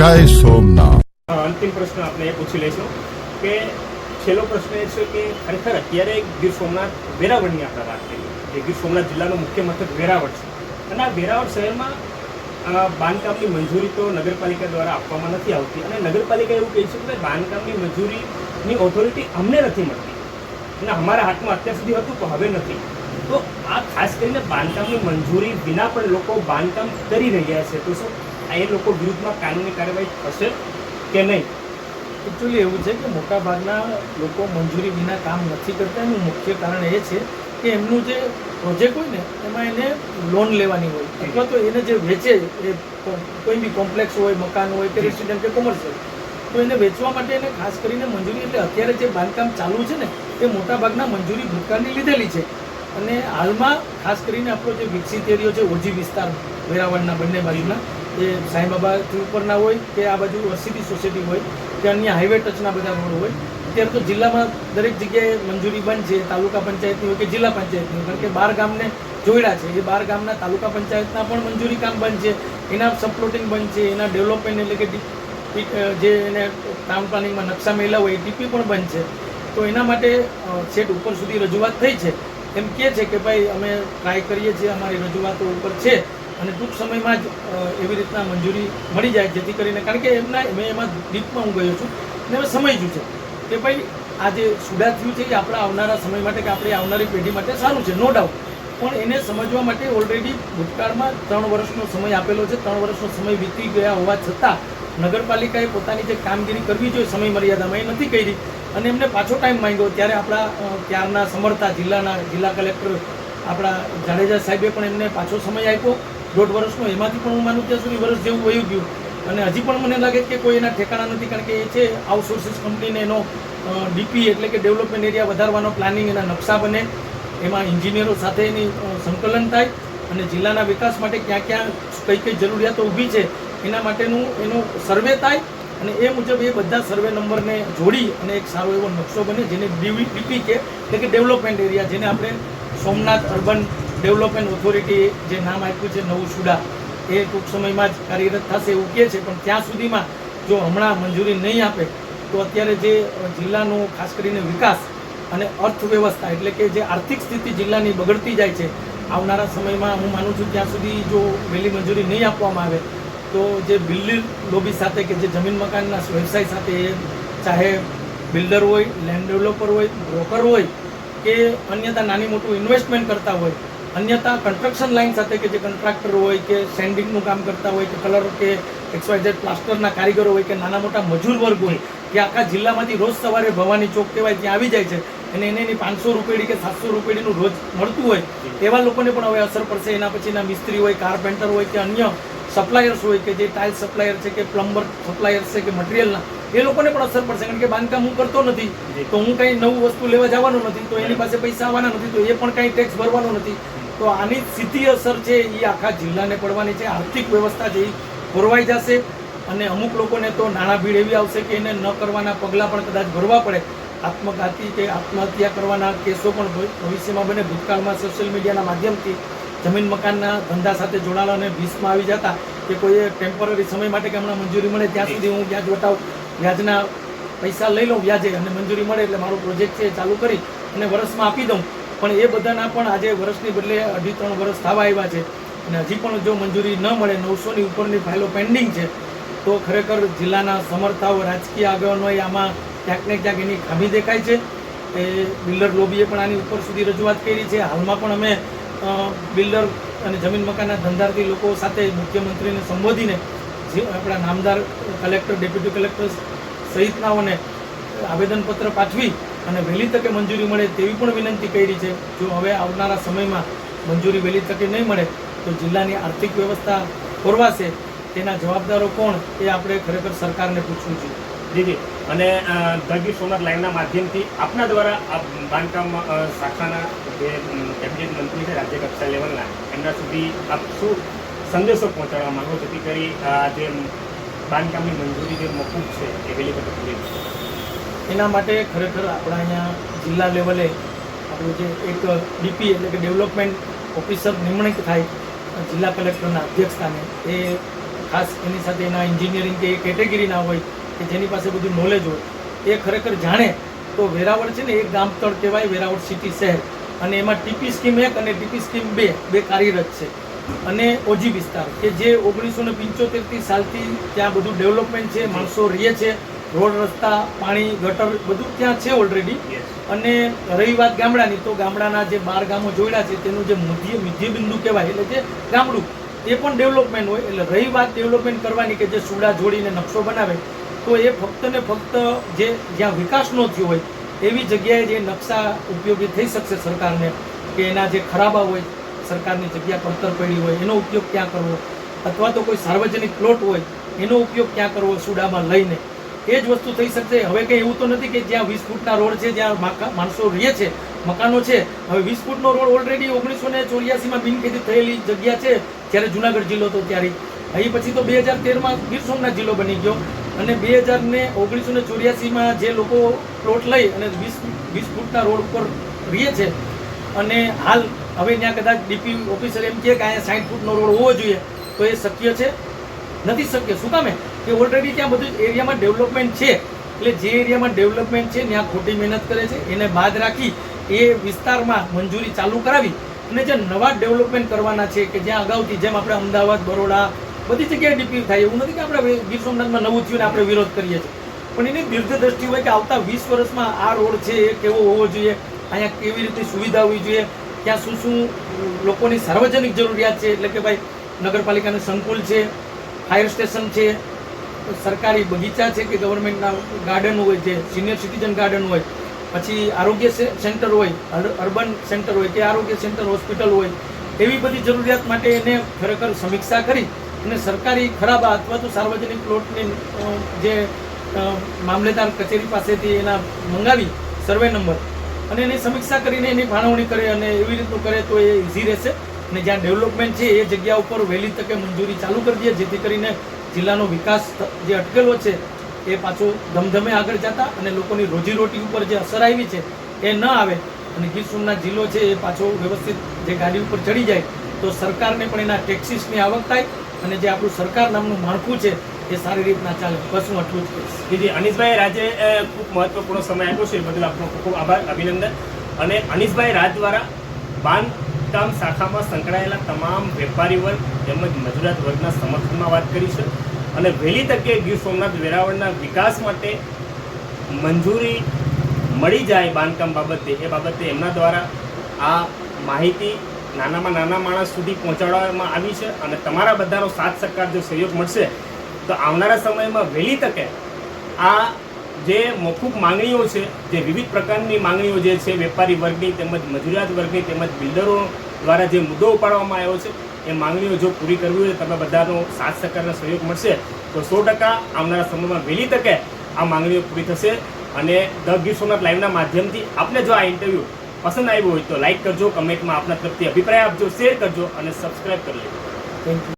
જય સોમનાથ. અંતિમ પ્રશ્ન આપણે એ પૂછી લઈશું કે છેલ્લો પ્રશ્ન એ છે કે ખરેખર અત્યારે ગીર સોમનાથ વેરાવળની આપણે વાત કરીએ. ગીર સોમનાથ જિલ્લાનું મુખ્ય મથક વેરાવળ છે. અને આ વેરાવળ શહેરમાં બાંધકામની મંજૂરી તો નગરપાલિકા દ્વારા આપવામાં નથી આવતી. અને નગરપાલિકા એવું કહે છે કે બાંધકામની મંજૂરીની ઓથોરિટી અમને નથી મળતી. અને અમારા હાથમાં અત્યાર સુધી હતું પણ હવે નથી. તો આ ખાસ કરીને બાંધકામની મંજૂરી વિના પણ લોકો બાંધકામ કરી રહ્યા છે. તો શું એ લોકો વિરુદ્ધમાં કાનૂની કાર્યવાહી થશે કે નહીં? એકચ્યુઅલી એવું છે કે મોટાભાગના લોકો મંજૂરી વિના કામ નથી કરતા. એનું મુખ્ય કારણ એ છે કે એમનું જે પ્રોજેક્ટ હોય ને એમાં એને લોન લેવાની હોય. અથવા તો એને જે વેચે એ કોઈ બી કોમ્પ્લેક્સ હોય મકાન હોય કે રેસિડેન્ટ કે કોમર્શિયલ તો એને વેચવા માટે એને ખાસ કરીને મંજૂરી એટલે અત્યારે જે બાંધકામ ચાલુ છે ને એ મોટાભાગના મંજૂરી ભૂતકાળની લીધેલી છે. અને હાલમાં ખાસ કરીને આપણો જે વિકસિત એરિયો છે ઓજી વિસ્તાર વેરાવળના બંને બાજુના એ સાંઈબાબાથી ઉપરના હોય કે આ બાજુ અરસીદી સોસાયટી હોય કે અન્ય હાઈવે ટચના બધા રોડ હોય, અત્યારે તો જિલ્લામાં દરેક જગ્યાએ મંજૂરી બંધ છે, તાલુકા પંચાયતની હોય કે જિલ્લા પંચાયતની કારણ કે બાર ગામને જોડ્યા છે. એ બાર ગામના તાલુકા પંચાયતના પણ મંજૂરી કામ બંધ છે, એના સબપ્લોટિંગ બંધ છે, એના ડેવલપમેન્ટ એટલે કે જે એને ટાઉન પ્લાનિંગમાં નકશા મેળવ્યા હોય, એ ટીપી પણ બંધ છે. તો એના માટે છેટ ઉપર સુધી રજૂઆત થઈ છે. એમ કહે છે કે ભાઈ, અમે ટ્રાય કરીએ છીએ, અમારી રજૂઆતો ઉપર છે. અને ટૂંક સમયમાં જ એવી રીતના મંજૂરી મળી જાય જેથી કરીને, કારણ કે એમના, મેં એમાં ડીપમાં હું ગયો છું અને હવે સમજ્યું છે કે ભાઈ, આ જે સુડા થયું છે એ આપણા આવનારા સમય માટે કે આપણી આવનારી પેઢી માટે સારું છે, નો ડાઉટ પણ એને સમજવા માટે ઓલરેડી ભૂતકાળમાં ત્રણ વર્ષનો સમય આપેલો છે, ત્રણ વર્ષનો સમય વીતી ગયા હોવા છતાં નગરપાલિકાએ પોતાની જે કામગીરી કરવી જોઈએ સમય મર્યાદામાં એ નથી કરી. અને એમને પાછો ટાઈમ માંગ્યો ત્યારે આપણા ત્યારના સમર્થા જિલ્લાના જિલ્લા કલેક્ટર આપણા જાડેજા સાહેબે પણ એમને પાછો સમય આપ્યો. દોઢ વર્ષનો, એમાંથી પણ હું માનું ત્યાં સુધી વર્ષ જેવું વયું ગયું. અને હજી પણ મને લાગે કે કોઈ એના ઠેકાણા નથી, કારણ કે એ છે આઉટસોર્સિસ કંપનીને એનો ડીપી એટલે કે ડેવલપમેન્ટ એરિયા વધારવાનો પ્લાનિંગ એના નકશા બને. એમાં એન્જિનિયરો સાથે એની સંકલન થાય અને જિલ્લાના વિકાસ માટે ક્યાં ક્યાં કઈ કઈ જરૂરિયાતો ઊભી છે, એના માટેનું એનું સર્વે થાય અને એ મુજબ એ બધા સર્વે નંબરને જોડી અને એક સારો એવો નકશો બને, જેને ડીપી કે એટલે કે ડેવલપમેન્ટ એરિયા જેને આપણે સોમનાથ અર્બન ડેવલપમેન્ટ ઓથોરિટી જે નામ આપ્યું છે નવું સુડા, એ ટૂંક સમયમાં જ કાર્યરત થશે એવું કહે છે. પણ ત્યાં સુધીમાં જો હમણાં મંજૂરી નહીં આપે, તો અત્યારે જે જિલ્લાનો ખાસ કરીને વિકાસ અને અર્થવ્યવસ્થા એટલે કે જે આર્થિક સ્થિતિ જિલ્લાની બગડતી જાય છે, આવનારા સમયમાં હું માનું છું ત્યાં સુધી જો વહેલી મંજૂરી નહીં આપવામાં આવે, તો જે બિલ્ડર લોબી સાથે કે જે જમીન મકાનના વ્યવસાય સાથે એ ચાહે બિલ્ડર હોય, લેન્ડ ડેવલપર હોય, બ્રોકર હોય, કે અન્યતા નાની મોટું ઇન્વેસ્ટમેન્ટ કરતા હોય અન્યથા કન્સ્ટ્રક્શન લાઇન સાથે કે જે કોન્ટ્રાક્ટર હોય કે સેન્ડિંગનું કામ કરતા હોય કે કલર કે એક્સવાયઝેડ પ્લાસ્ટરના કારીગરો હોય કે નાના મોટા મજૂર વર્ગ હોય કે આખા જિલ્લામાંથી રોજ સવારે ભવાની ચોક કહેવાય ત્યાં આવી જાય છે અને એને એની પાંચસો રૂપિયાની કે સાતસો રૂપિયાનું રોજ મળતું હોય એવા લોકોને પણ હવે અસર પડશે. એના પછીના મિસ્ત્રી હોય કારપેન્ટર હોય કે અન્ય સપ્લાયર્સ હોય કે જે ટાઇલ સપ્લાયર છે કે પ્લમ્બર સપ્લાયર્સ છે કે મટીરિયલના એ લોકોને પણ અસર પડશે. કારણ કે બાંધકામ હું કરતો નથી તો હું કંઈ નવું વસ્તુ લેવા જવાનો નથી તો એની પાસે પૈસા આવવાના નથી તો એ પણ કંઈ ટેક્સ ભરવાનો નથી. તો આની સીધી અસર છે એ આખા જિલ્લાને પડવાની છે. આર્થિક વ્યવસ્થા છે એ ખોરવાઈ જશે અને અમુક લોકોને તો નાણાં ભીડ એવી આવશે કે એને ન કરવાના પગલાં પણ કદાચ ભરવા પડે. આત્મઘાતી કે આત્મહત્યા કરવાના કેસો પણ ભવિ- ભવિષ્યમાં બને. ભૂતકાળમાં સોશિયલ મીડિયાના માધ્યમથી જમીન મકાનના ધંધા સાથે જોડાયેલા અને ભીસમાં આવી જતા કે કોઈએ ટેમ્પરરી સમય માટે કે હમણાં મંજૂરી મળે ત્યાં સુધી હું વ્યાજ વટાવ, વ્યાજના પૈસા લઈ લઉં, વ્યાજે અને મંજૂરી મળે એટલે મારો પ્રોજેક્ટ છે ચાલુ કરી અને વર્ષમાં આપી દઉં. પણ એ બધાના પણ આજે વર્ષની બદલે અઢી ત્રણ વર્ષ થવા આવ્યા છે. અને હજી પણ જો મંજૂરી ન મળે, નવસોની ઉપરની ફાઇલો પેન્ડિંગ છે, તો ખરેખર જિલ્લાના સમર્થાઓ, રાજકીય આગેવાનોએ આમાં ક્યાંક ને ક્યાંક એની ખામી દેખાય છે. એ બિલ્ડર લોબીએ પણ આની ઉપર સુધી રજૂઆત કરી છે. હાલમાં પણ અમે બિલ્ડર અને જમીન મકાનના ધંધાર્થી લોકો સાથે મુખ્યમંત્રીને સંબોધીને જે આપણા નામદાર કલેક્ટર, ડેપ્યુટી કલેક્ટર સહિતનાઓને આવેદનપત્ર પાઠવી અને વહેલી તકે મંજૂરી મળે તેવી પણ વિનંતી કરી છે. જો હવે આવનારા સમયમાં મંજૂરી વહેલી તકે નહીં મળે તો જિલ્લાની આર્થિક વ્યવસ્થા ખોરવાશે. તેના જવાબદારો કોણ એ આપણે ખરેખર સરકારને પૂછવું જોઈએ. દીદી અને અ, સોનર લાઈનના માધ્યમથી આપના દ્વારા આ બાંધકામ શાખાના જે કેબિનેટ મંત્રી છે રાજ્ય કક્ષા લેવલના એમના સુધી આપ શું સંદેશો પહોંચાડવા માંગો જેથી કરી આ જે બાંધકામની મંજૂરી જે મોકૂફ છે એ વહેલી તકે? એના માટે ખરેખર આપણા અહીંયા જિલ્લા લેવલે આપણું જે એક ડીપી એટલે કે ડેવલપમેન્ટ ઓફિસર નિમણૂક થાય જિલ્લા કલેક્ટરના અધ્યક્ષસ્થાને એ ખાસ એની સાથે એના એન્જિનિયરિંગ કે એ કેટેગરીના હોય કે જેની પાસે બધું નોલેજ હોય, એ ખરેખર જાણે તો વેરાવળ છે ને એક ગામતળ કહેવાય વેરાવળ સિટી શહેર. અને એમાં ટીપી સ્કીમ એક અને ટીપી સ્કીમ બે બે કાર્યરત છે. અને ઓજી વિસ્તાર, કે જે ઓગણીસો ને પંચોતેરથી સાલથી ત્યાં બધું ડેવલપમેન્ટ છે, માણસો રહે છે. રોડ, રસ્તા, પાણી, ગટર બધું ત્યાં છે ઓલરેડી અને રહી વાત ગામડાની, તો ગામડાના જે બાર ગામો જોડ્યા છે, તેનું જે મધ્ય મધ્ય બિંદુ કહેવાય, એટલે જે ગામડું, એ પણ ડેવલપમેન્ટ હોય. એટલે રહી વાત ડેવલપમેન્ટ કરવાની કે જે સુડા જોડીને નકશો બનાવે, તો એ ફક્ત ને ફક્ત જે જ્યાં વિકાસ ન થયો હોય, એવી જગ્યાએ જે નકશા ઉપયોગી થઈ શકશે સરકારને, કે એના જે ખરાબા હોય, સરકારની જગ્યા પડતર પડી હોય, એનો ઉપયોગ ક્યાં કરવો? અથવા તો કોઈ સાર્વજનિક પ્લોટ હોય, એનો ઉપયોગ ક્યાં કરવો સુડામાં લઈને? એ જ વસ્તુ થઈ શકશે. હવે કંઈ એવું તો નથી કે જ્યાં વીસ ફૂટના રોડ છે, જ્યાં માણસો રહે છે, મકાનો છે. હવે વીસ ફૂટનો રોડ ઓલરેડી ઓગણીસો ને ચોર્યાસીમાં બિનખેતી થયેલી જગ્યા છે, જ્યારે જુનાગઢ જિલ્લો હતો ત્યારે. અહીં પછી તો બે હજાર તેરમાં ગીર સોમનાથ જિલ્લો બની ગયો. અને બે હજાર ને ઓગણીસો ને ચોર્યાસીમાં જે લોકો પ્લોટ લઈ અને વીસ વીસ ફૂટના રોડ ઉપર રહે છે. અને હાલ હવે ત્યાં કદાચ ડીપી ઓફિસર એમ કે અહીંયા સાઠ ફૂટનો રોડ હોવો જોઈએ, તો એ શક્ય છે? નથી શક્ય. શું કામે કે ઓલરેડી ત્યાં બધું એરિયામાં ડેવલપમેન્ટ છે. એટલે જે એરિયામાં ડેવલપમેન્ટ છે, ત્યાં ખોટી મહેનત કરે છે. એને બાદ રાખી એ વિસ્તારમાં મંજૂરી ચાલુ કરાવી અને જે નવા ડેવલપમેન્ટ કરવાના છે કે જ્યાં અગાઉથી જેમ આપણે અમદાવાદ, બરોડા બધી જગ્યાએ ડીપી થાય એવું નથી કે આપણે ગીર સોમનાથમાં નવું થયું આપણે વિરોધ કરીએ છીએ. પણ એની દીર્ઘ દ્રષ્ટિ હોય કે આવતા વીસ વર્ષમાં આ રોડ છે, એ કેવો હોવો જોઈએ, અહીંયા કેવી રીતે સુવિધા હોવી જોઈએ, ત્યાં શું શું લોકોની સાર્વજનિક જરૂરિયાત છે, એટલે કે ભાઈ નગરપાલિકાનું સંકુલ છે ફાયર સ્ટેશન છે સરકારી બગીચા છે કે ગવર્મેન્ટના ગાર્ડન હોય જે સિનિયર સિટીઝન ગાર્ડન હોય, પછી આરોગ્ય સેન્ટર હોય, અર- અર્બન સેન્ટર હોય કે આરોગ્ય સેન્ટર હોસ્પિટલ હોય, એવી બધી જરૂરિયાત માટે એને ખરેખર સમીક્ષા કરી અને સરકારી ખરાબ અથવા તો સાર્વજનિક પ્લોટની જે મામલેદાર કચેરી પાસેથી એના મંગાવી સર્વે નંબર અને એની સમીક્ષા કરીને એની ફાળવણી કરે અને એવી રીતનું કરે તો એ ઇઝી રહેશે અને જ્યાં ડેવલપમેન્ટ છે એ જગ્યા ઉપર વહેલી તકે મંજૂરી ચાલુ કરી દે, જેથી કરીને જિલ્લાનો વિકાસ જે અટકેલો છે, એ પાછો ધમધમે આગળ જતા અને લોકોની રોજીરોટી ઉપર જે અસર આવી છે, એ ન આવે અને ગીર સોમનાથ જિલ્લો છે, એ પાછો વ્યવસ્થિત જે ગાડી ઉપર ચડી જાય, તો સરકારને પણ એના ટેક્સીસની આવક થાય અને જે આપણું સરકાર નામનું માળખું છે, એ સારી રીતના ચાલે. બસ હું આટલું જ કહીશ. જી અનિશભાઈ રાજે ખૂબ મહત્વપૂર્ણ સમય આપ્યો છે. બદલ આપનો ખૂબ ખૂબ આભાર, અભિનંદન. અને અનિશભાઈ રાજ દ્વારા બાંધકામ શાખામાં સંકળાયેલા તમામ વેપારી વર્ગ તેમજ મજૂરાત વર્ગના સમર્થનમાં વાત કરી છે. અને વહેલી તકે ગીર સોમનાથ વેરાવળના વિકાસ માટે મંજૂરી મળી જાય બાંધકામ બાબતે, એ બાબતે એમના દ્વારા આ માહિતી નાનામાં નાના માણસ સુધી પહોંચાડવામાં આવી છે અને તમારા બધાનો સાથ સહકાર જો સહયોગ મળશે, તો આવનારા સમયમાં વહેલી તકે આ જે મોકૂફ માંગણીઓ છે, જે વિવિધ પ્રકારની માંગણીઓ જે છે, વેપારી વર્ગની તેમજ મજૂરિયાત વર્ગની તેમજ બિલ્ડરો દ્વારા જે મુદ્દો ઉપાડવામાં આવ્યો છે, એ માંગણીઓ જો પૂરી કરવી હોય તમે બધાનો સાથ સહકારનો સહયોગ મળશે. તો સો ટકા આવનારા સમયમાં વહેલી તકે આ માંગણીઓ પૂરી થશે અને ધ ગીર લાઈવના માધ્યમથી આપને જો આ ઇન્ટરવ્યૂ પસંદ આવ્યું હોય તો લાઇક કરજો, કમેન્ટમાં આપના તરફથી અભિપ્રાય આપજો, શેર કરજો અને સબસ્ક્રાઈબ કરી લેજો. Thank you